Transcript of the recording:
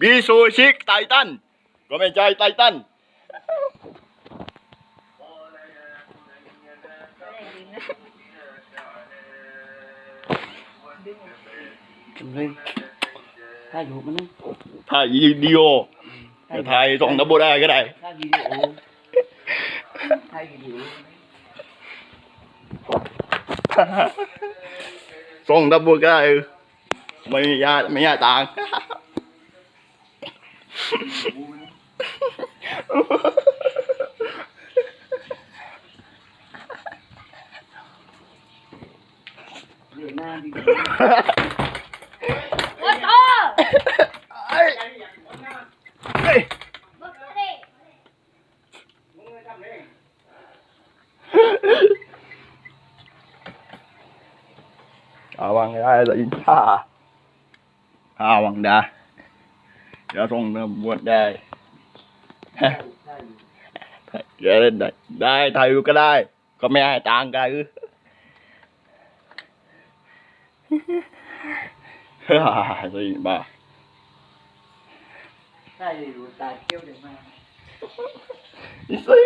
บีซูชิไททันก็ไม่ใช่ไททันเลยถ้าอยู่มันนะถ่ายวิดีโอจะถ่ายส่งดับโบได้ก็ได้ถ้ายวิดีโอถ้ายวิดีโอส่งดับโบก็ได้ไม่ยากไม่ยากต่าง เดี๋ยวหน้ จะส่งนะบวชได้จะล่นได้ได้ถ่ายอยู่ก็ได้ ก็ไม่ให้ต่างค์กันฮ่าสิบ้าได้อยู่ตาเที่ยวเดี๋ยวมาสิ